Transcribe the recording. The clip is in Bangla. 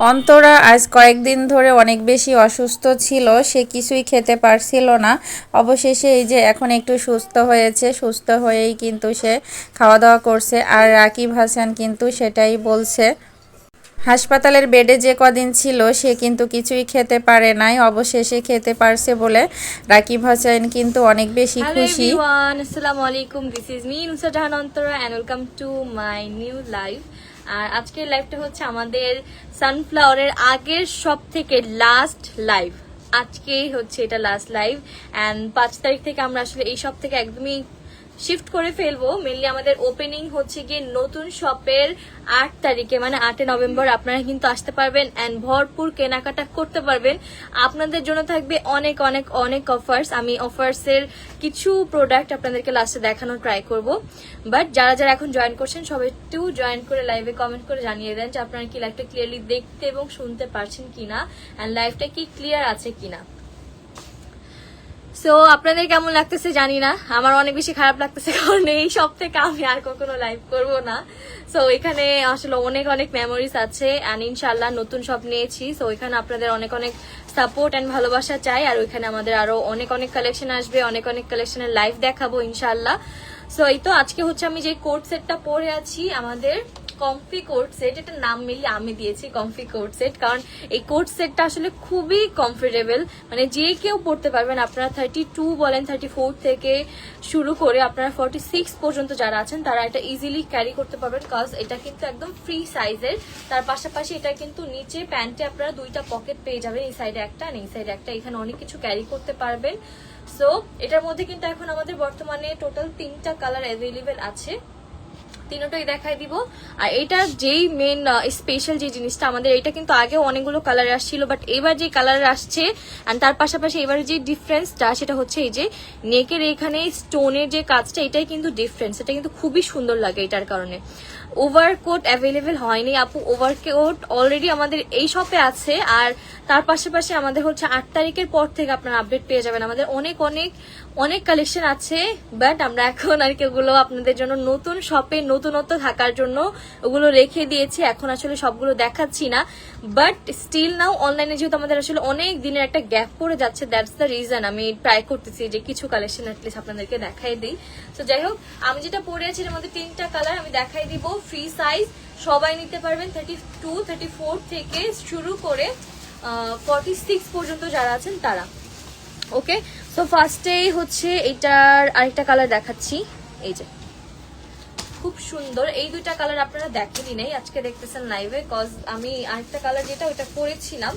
অন্তরা আজ কয়েকদিন ধরে অনেক বেশি অসুস্থ ছিল সে কিছুই খেতে পারছিল না। অবশেষে এই যে এখন একটু সুস্থ হয়েছে সুস্থ হয়েই কিন্তু সে খাওয়া দাওয়া করছে আর রাকিব হাসান কিন্তু সেটাই বলছে। হাসপাতালের বেডে যে কদিন ছিল সে কিন্তু কিছুই খেতে পারে নাই অবশেষে খেতে পারছে বলে রাকিব হাসান কিন্তু অনেক বেশি খুশি। আসসালামু আলাইকুম this is me Nusa Jahan Antara and welcome to my new live আর আজকের লাইভটা হচ্ছে আমাদের সানফ্লাওয়ারের আগের সব থেকে লাস্ট লাইভ আজকেই হচ্ছে এটা লাস্ট লাইভ অ্যান্ড পাঁচ তারিখ থেকে আমরা আসলে এই সব থেকে একদমই শিফট করে ফেলব। মেনলি আমাদের ওপেনিং হচ্ছে গিয়ে নতুন শপের আট তারিখে মানে আটই নভেম্বর আপনারা কিন্তু আসতে পারবেন অ্যান্ড ভরপুর কেনাকাটা করতে পারবেন। আপনাদের জন্য থাকবে অনেক অনেক অনেক অফার্স আমি অফার্স এর কিছু প্রোডাক্ট আপনাদেরকে লাস্টে দেখানোর ট্রাই করব। বাট যারা যারা এখন জয়েন করছেন, সবাই একটু জয়েন করে লাইভে কমেন্ট করে জানিয়ে দেন যে আপনারা কি লাইভটা ক্লিয়ারলি দেখতে এবং শুনতে পারছেন কিনা অ্যান্ড লাইভটা কি ক্লিয়ার আছে কিনা। সো আপনাদের কেমন লাগতেছে জানি না। আমার অনেক বেশি খারাপ লাগতেছে, কারণ এই সব থেকে আমি আর কখনো লাইভ করব না। সো এখানে আসলে অনেক অনেক মেমোরিজ আছে অ্যান্ড ইনশাল্লাহ নতুন সব নিয়েছি। সো এখানে আপনাদের অনেক অনেক সাপোর্ট অ্যান্ড ভালোবাসা চাই, আর ওইখানে আমাদের আরও অনেক অনেক কালেকশন আসবে, অনেক অনেক কালেকশনের লাইভ দেখাবো ইনশাল্লাহ সো এই তো আজকে হচ্ছে আমি যে কোট সেটটা পরে আছি, আমাদের কমফি কোট সেট এটা নাম মিলিয়ে আমি দিয়েছি কমফি কোট সেট কারণ এই কোট সেটটা আসলে খুবই কমফোর্টেবল মানে যে কেউ পড়তে পারবেন, আপনারা থার্টি টু বলেন থার্টি ফোর থেকে শুরু করে আপনারা ফর্টি সিক্স পর্যন্ত যারা আছেন, তারা এটা ইজিলি ক্যারি করতে পারবেন কজ এটা কিন্তু একদম ফ্রি সাইজের তার পাশাপাশি এটা কিন্তু নিচে প্যান্টে আপনারা দুইটা পকেট পেয়ে যাবেন, এই সাইডে একটা এই সাইডে একটা, এখানে অনেক কিছু ক্যারি করতে পারবেন। সো এটার মধ্যে কিন্তু এখন আমাদের বর্তমানে টোটাল তিনটা কালার অ্যাভেলেবেল আছে। তিনটাই দেখাই দিব। আর এটা যেই মেন স্পেশাল যে জিনিসটা আমাদের, এটা কিন্তু আগে অনেকগুলো কালার আসছিল বাট এবার যে কালার আসছে আর তার পাশাপাশি এবার যে ডিফারেন্সটা সেটা হচ্ছে এই যে নেকের এখানে স্টোনের যে কাজটা, এটাই কিন্তু ডিফারেন্স এটা কিন্তু খুবই সুন্দর লাগে এটার কারণে। ওভারকোট অ্যাভেলেবেল হয়নি আপু ওভারকোট অলরেডি আমাদের এই শপে আছে, আর তার পাশাপাশি আমাদের হচ্ছে আট তারিখের পর থেকে আপনারা আপডেট পেয়ে যাবেন। আমাদের অনেক অনেক অনেক কালেকশন আছে বাট আমরা এখন আর কি ওগুলো আপনাদের জন্য নতুন শপে নতুনত্ব থাকার জন্য ওগুলো রেখে দিয়েছি। এখন আসলে সবগুলো দেখাচ্ছি না বাট স্টিল নাও অনলাইনে যেহেতু আমাদের আসলে অনেক দিনের একটা গ্যাপ পড়ে যাচ্ছে দ্যাটস দ্য রিজন আমি ট্রাই করতেছি যে কিছু কালেকশন অ্যাটলিস্ট আপনাদেরকে দেখাই দিই। তো যাই হোক, আমি যেটা পরে আছি এর মধ্যে তিনটা কালার আমি দেখাই দিব ফ্রি সাইজ সবাই নিতে পারবেন থার্টি টু থার্টি ফোর থেকে শুরু করে ফর্টি সিক্স পর্যন্ত যারা আছেন, তারা। ওকে সো ফার্স্টেই হচ্ছে এটার আরেকটা কালার দেখাচ্ছি। এই যে। খুব সুন্দর। এই দুইটা কালার আপনারা দেখেনি নেই। আজকে দেখতেছেন লাইভে কজ আমি আরেকটা কালার যেটা ওটা পরেছিলাম।